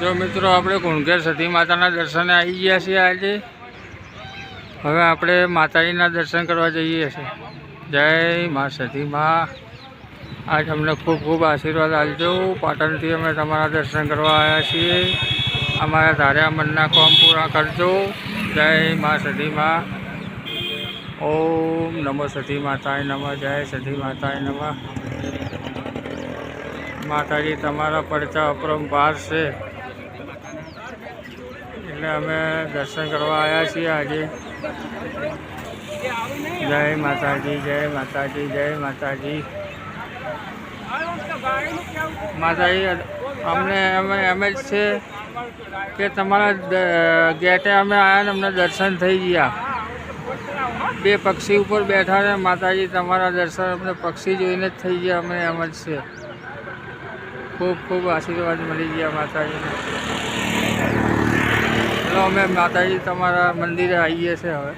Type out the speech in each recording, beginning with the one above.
જો મિત્રો, આપણે કુણઘેર સતી માતાના દર્શને આવી ગયા છીએ આજે. હવે આપણે માતાજીના દર્શન કરવા જઈએ છીએ. જય મા સતી મા. આજ અમને ખૂબ ખૂબ આશીર્વાદ આપજો. પાટણથી અમે તમારા દર્શન કરવા આવ્યા છીએ. અમારા ધાર્યા મનના કામ પૂરા કરજો. જય મા સતી મા. ઓમ નમો સતી માતાય નમઃ. જય સતી માતાય નમઃ. માતાજી, તમારા પડતા અપરંપાર છે. એટલે અમે દર્શન કરવા આવ્યા છીએ આજે. જય માતાજી જય માતાજી જય માતાજી. માતાજી, અમને, અમે, એમ જ છે કે તમારા ગેટે અમે આવ્યા ને અમને દર્શન થઈ ગયા. બે પક્ષી ઉપર બેઠા ને માતાજી તમારા દર્શન અમને પક્ષી જોઈને જ થઈ ગયા અમે એમ જ છે. ખૂબ ખૂબ આશીર્વાદ મળી ગયા માતાજીને. ચલો અમે માતાજી તમારા મંદિરે આવીએ છીએ હવે.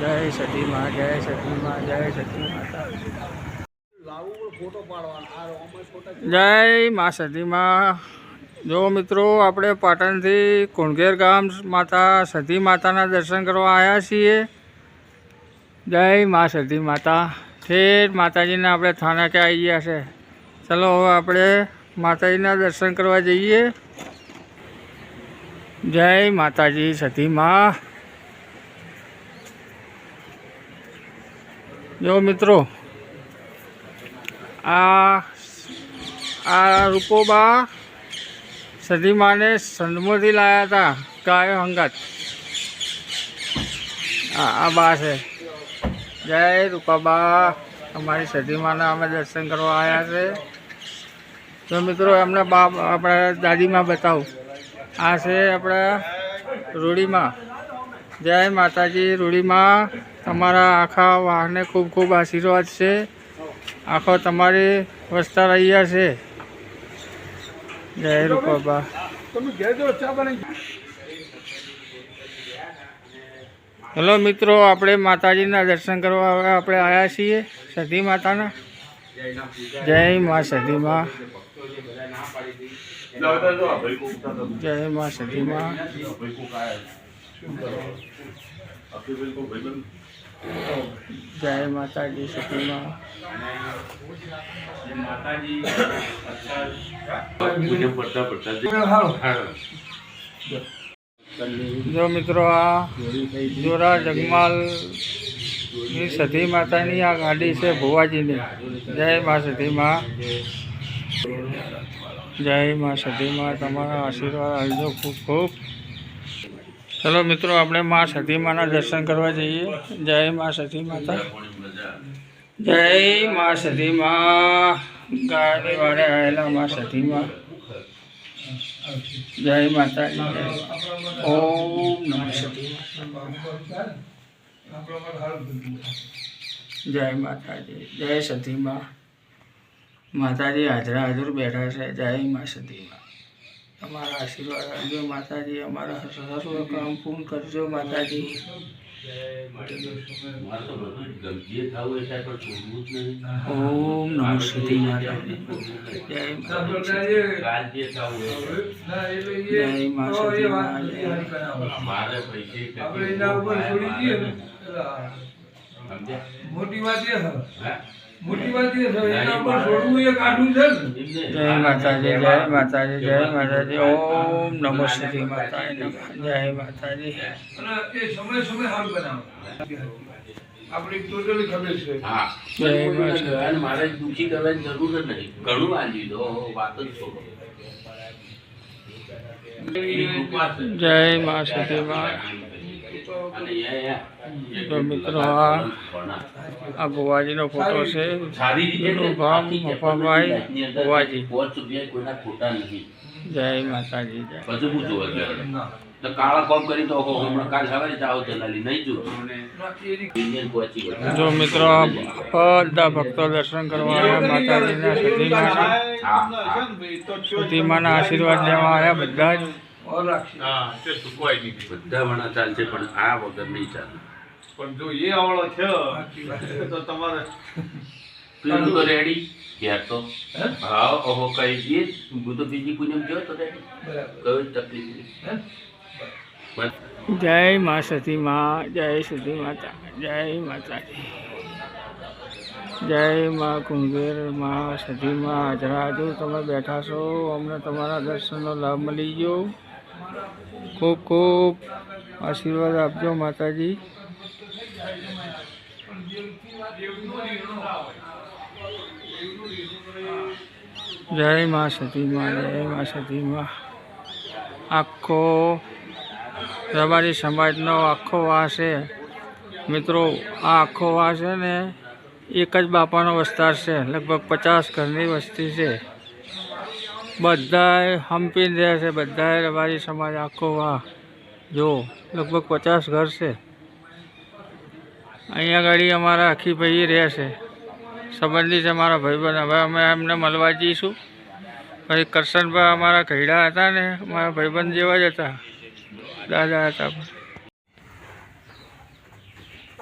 જય સતી માં, જય સતી માં, જય સતી માતા જય મા સતી માં. જો મિત્રો, આપણે પાટણથી કુણઘેર ગામ માતા સતી માતાના દર્શન કરવા આવ્યા છીએ. જય મા સતી માતા. ઠેઠ માતાજીના આપણે થાનાકે આવી ગયા છે? ચલો હવે આપણે માતાજીના દર્શન કરવા જઈએ. જય માતાજી સતી મા. જો મિત્રો, આ આ રૂપોબા સતી માને સંધમોથી લાવ્યા હતા, ગાયો હંગાત. આ આ બા છે. જય રૂપાબા. અમારી સતીમાના અમે દર્શન કરવા આવ્યા છે. તો મિત્રો, એમને બાપ, આપણા દાદીમાં બતાવું. આ છે આપણા રૂડીમાં. જય માતાજી, રૂડીમાં તમારા આખા વાહને ખૂબ ખૂબ આશીર્વાદ છે. આખો તમારી વસ્તા રહ્યા છે. જય રૂપાબા. હલો મિત્રો, આપણે માતાજીના દર્શન કરવા આપણે આવ્યા છીએ. સતી માતાના. જય મા સતી મા. જય મા સતી મા જય માતાજી સતી માતાજી જો મિત્રો આ જોરા જગમાલની સતી માતાની આ ગાડી છે ભુવાજીની. જય મા સતી મા જય મા સતી તમારા આશીર્વાદ આવજો ખૂબ ખૂબ. ચલો મિત્રો, આપણે મા સતીમાના દર્શન કરવા જઈએ. જય મા સતી માતા. જય મા સતી મા. ગાડી વાળે આવેલા મા સતીમાં જય જય. ઓમ નમઃ સતી જય માતાજી જય સતી મા. માતાજી હાજરા હાજર બેઠા છે. જય મા સતી મા તમારા આશીર્વાદ આપજો માતાજી. અમારા સર્વ કામ પૂર્ણ કરજો માતાજી. ઓમ નમઃ સતી માતાજી. જય માતાજી જય મા સતી મા જય મોટી વાત એ છે મોટી વાત એ છે એના પર છોડવું એ કાઢવું છે ને જય માતાજી જય માતાજી જય માતાજી ઓમ નમો શ્રી જય માતાજી. અને એ સમય સમય સારું બનાવે. આપણે ટોટલી ખબર છે. હા. જય માતાજી. મારે દુખી કરવાની જરૂર જ નહીં ઘણું આલી દો વાત જ છોડો. એની કૃપા છે. જય મા. સતી તો મિત્રો આ આ ગોવાજીનો ફોટો છે. રીતે. મફાભાઈ નથી. જય માતાજી બધું હું તો કાળા કોમ કરી તો હમણાં કાલ સવારે જાઓ જલાલી નહીં જો મિત્રો બધા ભક્તો દર્શન કરવા આવ્યા માતાજીના સતીમાના સતીમાના આશીર્વાદ લેવા આવ્યા બધા જ. ઓર રાખશે. બધા વણા ચાલશે પણ આ વગર નહીં ચાલે. પણ જો એ આવડો થયો તો તમારે તો રેડી ઘેર તો. હે? હા ઓહો કઈ એ હું તો બીજી પૂનમ ગયો તો રેડી તકલીફ હે? જય મા સતી મા જય સતી માતા જય માતાજી જય મા કુંગેર મા સતી મા હાજરા જો તમે બેઠા છો અમને તમારા દર્શનનો લાભ મળી ગયો. ખૂબ ખૂબ આશીર્વાદ આપજો માતાજી. જય મા સતી મા, જય મા સતી મા. આખો રબારી સમાજનો આખો વાસ છે. મિત્રો, આ આખો વાસ છે ને એક જ બાપાનો વિસ્તાર છે. લગભગ પચાસ ઘરની વસ્તી છે. બધાએ હંપીને રહે છે બધાએ રબારી સમાજ આખો વાહ. જો, લગભગ પચાસ ઘર છે. અહીંયા આગળ અમારા આખી ભાઈ રહે છે. સંબંધી છે મારા ભાઈબંધ. હવે અમે એમને મળવા જઈશું. પછી કરશનભાઈ અમારા ઘયડા હતા ને, મારા ભાઈબંધ જેવા જ હતા. દાદા હતા.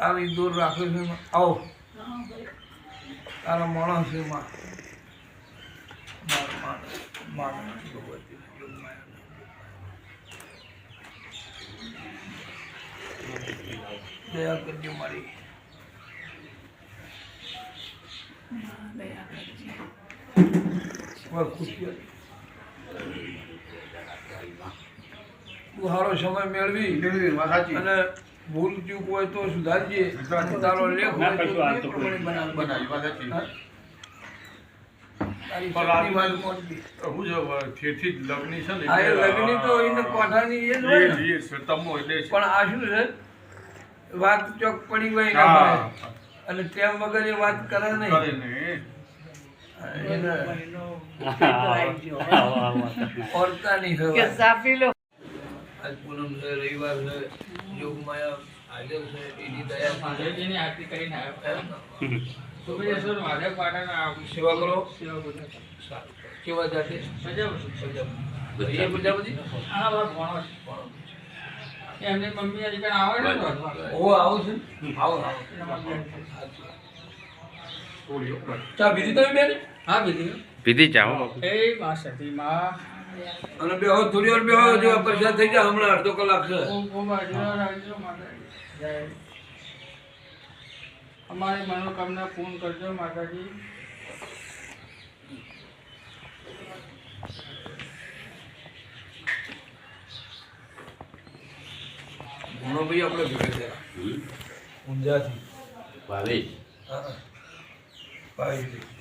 આવી દૂર રાખ્યો છે. આવો. તારો માણસ છે માં માર- માર- માર- દયા કરજો મારી સારો સમય મેળવી. અને ભૂલ ચૂક હોય તો સુધારજે. તારો લેખ હોય તો તે પ્રમાણે બનાવજે. હા? તારી શક્તિ વાત પહોંચી. આ એ લગ્ની તો એને કોઠાની એ જ હોય ને. પણ આ શું છે? વાત ચોક પડી હોય અને તેમ વગર એ વાત કરે નહીં. એને ઓરતા નહીં આજ પૂનમ છે રવિવાર છે યોગમાયા હાજર છે એની દયા કરીને આવ્યો. તો પછી પાટણ સેવા કરો. સેવા બધા સારું. કેવા જાતે? પ્રજાપતિ. એ પ્રજાપતિ આ મારો ભણો છે એમની મમ્મી હજી કાંઈ આવે ને. ઓ આવું છે આવો આવો. ચા બીજી તમે બેન? હા બીજી બીજી જાઓ એ માં સતી માં અને બે થોડી વાર બે પરેશાન થઈ જાય હમણાં અડધો કલાક છે ખૂબ ખૂબ આશીર્વાદ રાખજો માતાજી જય અમારી મનોકામના પૂર્ણ કરજો માતાજી. ભાઈ આપણે ભેગા થયા. ઊંઝાથી. ભાવેશ. હા ભાઈ